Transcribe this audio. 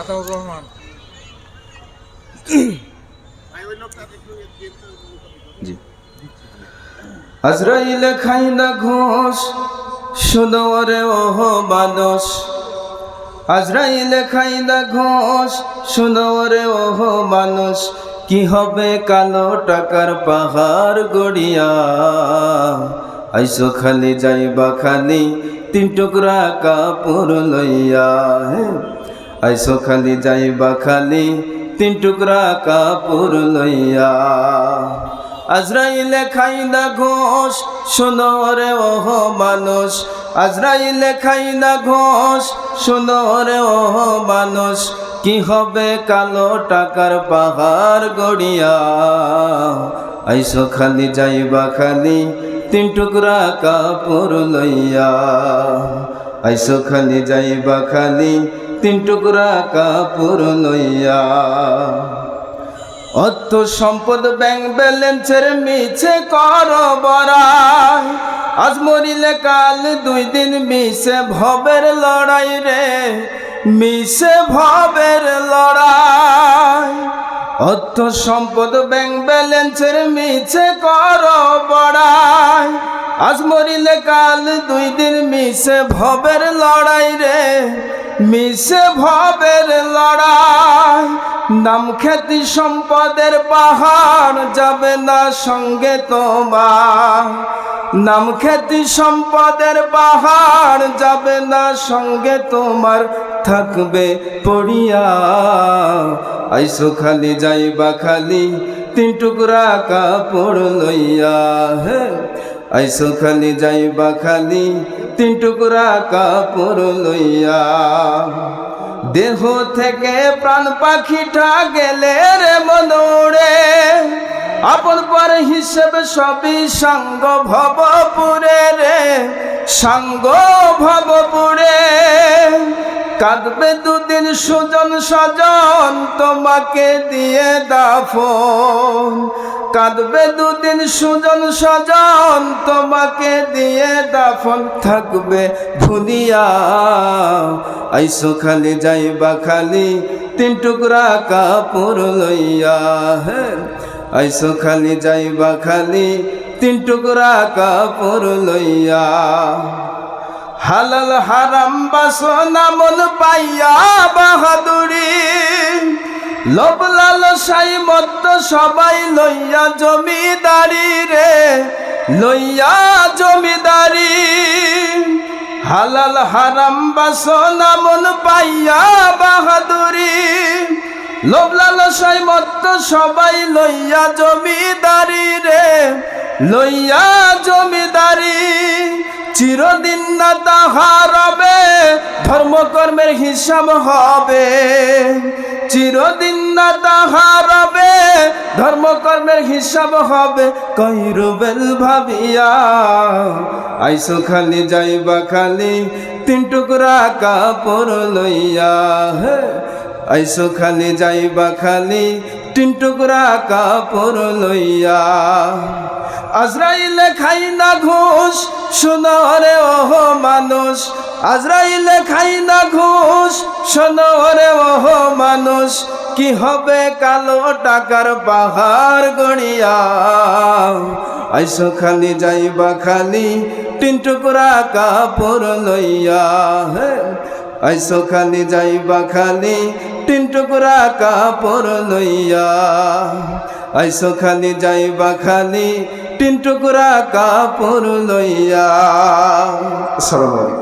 আতাউর রহমান। জি। আজরাইলে খাই না ঘোষ সুদরে ওহ মানুষ। আজরাইলে খাই না ঘোষ সুদরে ওহ মানুষ। কি হবে কালো টাকার পাহাড় গড়িয়া? আইসো খালি যাইবা খালি, তিন টুকরা কাপড় লইয়া। আইসো খালি যাইবা খালি, তিন টুকরা কাপড় লইয়া। আজরাইলে খাই না ঘোষ, শোনো রে ওহ মানুষ। আজরাইলে খাই না ঘোষ, শোনো রে ওহ মানুষ। কি হবে কালো টাকার পাহাড় গড়িয়া। আইসো খালি যাইবা খালি, তিন টুকরা কাপড় লইয়া। আইসো খালি যাইবা খালি, তিন টুকরা কাপড় লইয়া। অর্থ সম্পদ ব্যাংক ব্যালেন্সের মিছে কর বড়াই। আজ মরিলে কাল দুই দিন মিশে ভবের লড়াই রে, মিশে ভবের লড়াই। অর্থ সম্পদ ব্যাংক ব্যালেন্সের মিছে কর বড়াই। আজ মরিলে কাল দুই দিন মিশে ভবের লড়াই রে, মিশে ভবের লড়াই। নাম খ্যাতি সম্পদের পাহাড় যাবে না সঙ্গে তোমার। নাম খ্যাতি সম্পদের পাহাড় যাবে না সঙ্গে তোমার, থাকবে পড়িয়া। আইসো খালি যাইবা খালি, তিন টুকরা কাপড় লইয়া হে আইসো খালি যাইবা খালি তিন টুকরা কাপড় লইয়া। দেহ থেকে প্রাণ পাখিটা গেলে রে মনোরে। আপন পর হিসেবে সবই সাঙ্গ ভবপুরে রে। সাঙ্গ ভবপুরে। কাঁদবে দুদিন সুজন সজন তোমাকে দিয়ে দাফন। কাঁদবে দুদিন সুজন সজন তোমাকে দিয়ে দাফন। থাকবে ভুলিয়া আইসো খালি যাইবা খালি, তিন টুকরা কাপড় লইয়া হ্যাঁ। আইসো খালি যাইবা খালি, তিন টুকরা কাপড় লইয়া। হালাল হারাম বাসনা মন পাইয়া বাহাদুরি। লোভ লালসাই মত্ত সবাই লইয়া জমিদারি রে, লইয়া জমিদারি। হালাল হারাম বাসনা মন পাইয়া বাহাদুরি। লোভ লালসাই মত্ত সবাই লইয়া জমিদারি রে, লইয়া জমিদারি। চিরদিন না তাহা রবে ধর্মকর্মের হিসাব হবে। চিরদিন না তাহা রবে ধর্মকর্মের হিসাব হবে। কইরুবেল ভাবিয়া, আইসো খালি, যাইবা খালি, তিন টুকরা কাপড় লইয়া। হে আইসো খালি, যাইবা খালি, তিন টুকরা কাপড় লইয়া। আজরাইলে খাই না ঘুষ শোনরে ওহ মানুষ। আজরাইলে খাই না ঘুষ শোনরে ওহ মানুষ। কি হবে কালো টাকার পাহাড় গড়িয়া? আইসো খালি যাইবা খালি, তিন টুকরা কাপড় লইয়া। আইসো খালি যাইবা খালি, তিন টুকরা কাপড় লইয়া। আইসো খালি যাইবা খালি তিন টুকরা কাপড় লইয়া। আলাইকুম।